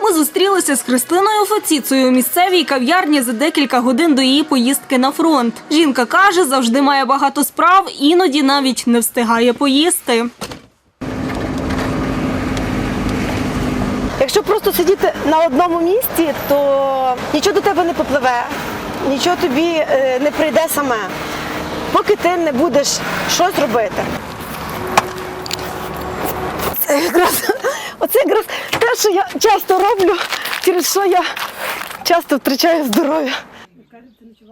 Ми зустрілися з Христиною Фоціцею у місцевій кав'ярні за декілька годин до її поїздки на фронт. Жінка каже, завжди має багато справ, іноді навіть не встигає поїсти. Якщо просто сидіти на одному місці, то нічого до тебе не попливе, нічого тобі е, не прийде саме, поки ти не будеш щось робити. Це якраз, оце якраз те, що я часто роблю, через що я часто втрачаю здоров'я.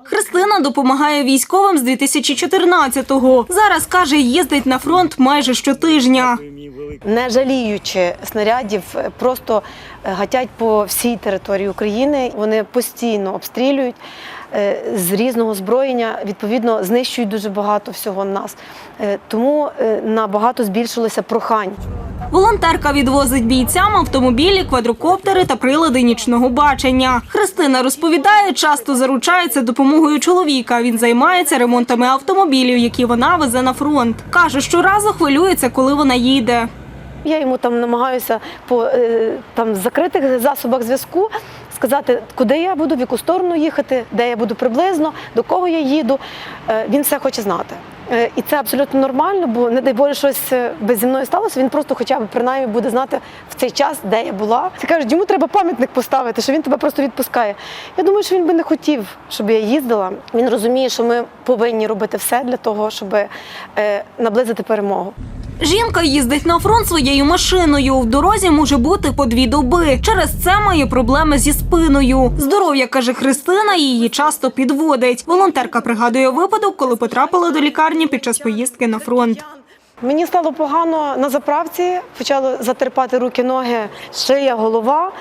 Христина допомагає військовим з 2014-го. Зараз каже, їздить на фронт майже щотижня. не жаліючи снарядів, просто е, гатять по всій території України. Вони постійно обстрілюють е, з різного зброєння, відповідно, знищують дуже багато всього нас. Е, Тому набагато збільшилося прохань. Волонтерка відвозить бійцям автомобілі, квадрокоптери та прилади нічного бачення. Христина розповідає, часто заручається допомогою чоловіка. Він займається ремонтами автомобілів, які вона везе на фронт. Каже, щоразу хвилюється, коли вона їде. Я йому там намагаюся по е, там закритих засобах зв'язку сказати, куди я буду, в яку сторону їхати, де я буду приблизно, до кого я їду. Е, Він все хоче знати. Е, І це абсолютно нормально, бо не дай Боже щось е, би зі мною сталося. Він просто хоча б принаймні буде знати в цей час, де я була. Це кажуть, йому треба пам'ятник поставити, що він тебе просто відпускає. Я думаю, що він би не хотів, щоб я їздила. Він розуміє, що ми повинні робити все для того, щоб е, наблизити перемогу. Жінка їздить на фронт своєю машиною. В дорозі може бути по дві доби. Через це має проблеми зі спиною. Здоров'я каже Христина, її часто підводить. Волонтерка пригадує випадок, коли потрапила до лікарні під час поїздки на фронт. Мені стало погано на заправці, почали затерпати руки, ноги, шия, голова.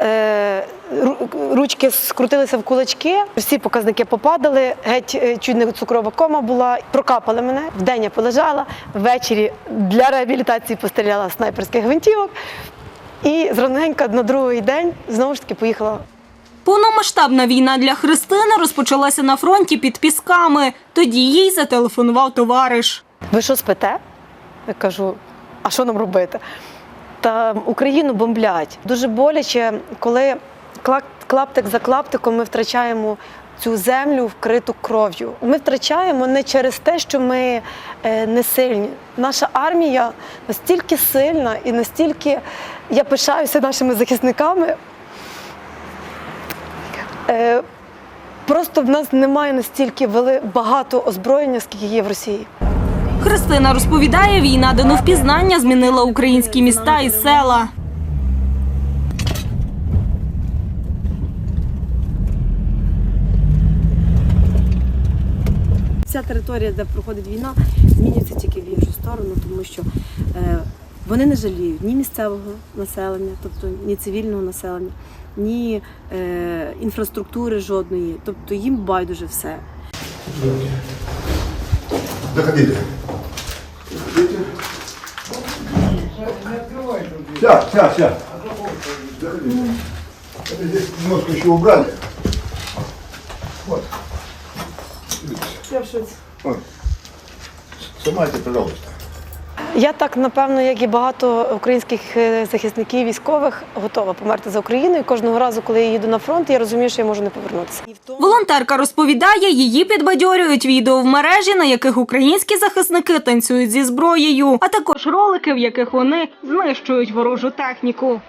Е, ру- Ручки скрутилися в кулачки, всі показники попадали, геть е, чуть не цукрова кома була. Прокапали мене. Вдень я полежала, ввечері для реабілітації постріляла снайперських гвинтівок. І зраненька на другий день знову ж таки поїхала Повномасштабна війна для Христини розпочалася на фронті під пісками. Тоді їй зателефонував товариш. Ви що спите? Я кажу, а що нам робити? Та Україну бомблять. Дуже боляче, коли клаптик за клаптиком ми втрачаємо цю землю вкриту кров'ю. Ми втрачаємо не через те, що ми е, не сильні. Наша армія настільки сильна і настільки я пишаюся нашими захисниками. Е, Просто в нас немає настільки багато озброєння, скільки є в Росії. Христина розповідає, війна до невпізнання змінила українські міста і села. Вся територія, де проходить війна, змінюється тільки в іншу сторону, тому що е, вони не жаліють ні місцевого населення, тобто ні цивільного населення, ні е, інфраструктури жодної. Тобто їм байдуже все. Заходите. Сейчас, сейчас, сейчас. Заходите. Это здесь немножко еще убрали. Вот. Сейчас. Вот. Снимайте, пожалуйста. Я так, напевно, як і багато українських е, захисників військових, готова померти за Україну. І кожного разу, коли я їду на фронт, я розумію, що я можу не повернутися. Волонтерка розповідає, її підбадьорюють відео в мережі, на яких українські захисники танцюють зі зброєю, а також ролики, в яких вони знищують ворожу техніку.